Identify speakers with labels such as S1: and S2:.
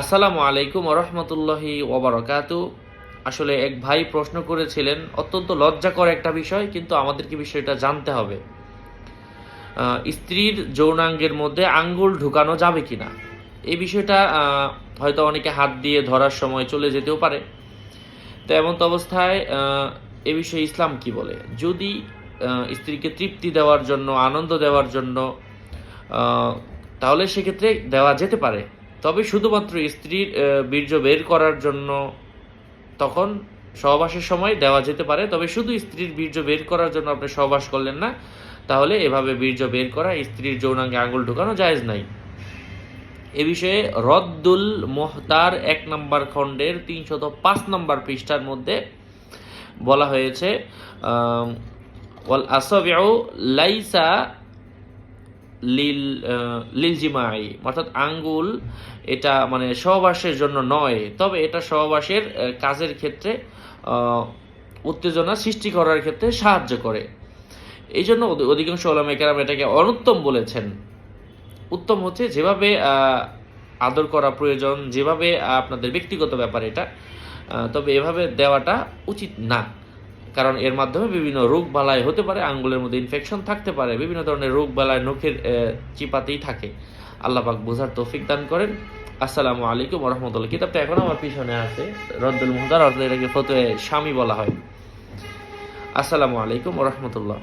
S1: আসসালামু আলাইকুম রহমতুল্লাহি ওবরাকাতু। আসলে এক ভাই প্রশ্ন করেছিলেন, অত্যন্ত লজ্জাকর একটা বিষয়, কিন্তু আমাদেরকে বিষয়টা জানতে হবে। স্ত্রীর যৌনাঙ্গের মধ্যে আঙ্গুল ঢুকানো যাবে কি না এই বিষয়টা হয়তো অনেকে হাত দিয়ে ধরার সময় চলে যেতেও পারে। তো এমন তো অবস্থায় এ বিষয়ে ইসলাম কি বলে? যদি স্ত্রীকে তৃপ্তি দেওয়ার জন্য, আনন্দ দেওয়ার জন্য তাহলে সেক্ষেত্রে দেওয়া যেতে পারে। তবে শুধুমাত্র স্ত্রীর বীর্য বের করার জন্য তখন সহবাসের সময় দেওয়া যেতে পারে। তবে শুধু স্ত্রীর বীর্য বের করার জন্য আপনি সহবাস করলেন না, তাহলে এভাবে বীর্য বের করা স্ত্রীর যৌনাঙ্গে আঙুল ঢোকানো জায়েজ নাই। এ বিষয়ে রদ্দুল মোহতার এক নম্বর খণ্ডের তিনশত পাঁচ নম্বর পৃষ্ঠার মধ্যে বলা হয়েছে লাইসা লিল আহ, লিল জিমাই অর্থাৎ আঙ্গুল এটা মানে সহবাসের জন্য নয় তবে এটা সহবাসের কাজের ক্ষেত্রে উত্তেজনা সৃষ্টি করার ক্ষেত্রে সাহায্য করে। এই জন্য অধি- অধিকাংশ ওলামেকেরাম এটাকে অনুত্তম বলেছেন। উত্তম হচ্ছে যেভাবে আদর করা প্রয়োজন যেভাবে আপনাদের ব্যক্তিগত ব্যাপার এটা তবে এভাবে দেওয়াটা উচিত না। কারণ এর মাধ্যমে বিভিন্ন রোগ বালাই হতে পারে, আঙ্গুলের মধ্যে ইনফেকশন থাকতে পারে, বিভিন্ন ধরনের রোগ বালাই নখের চিপাতেই থাকে। আল্লাহ পাক বোঝার তৌফিক দান করেন। আসসালামু আলাইকুম রহমতুল্লাহ। কিতাবটা এখন আমার পিছনে আছে, রদ্দুল মুহদার অর্থাৎ এটাকে ফতোয়ে স্বামী বলা হয়। আসসালামু আলাইকুম রহমতুল্লাহ।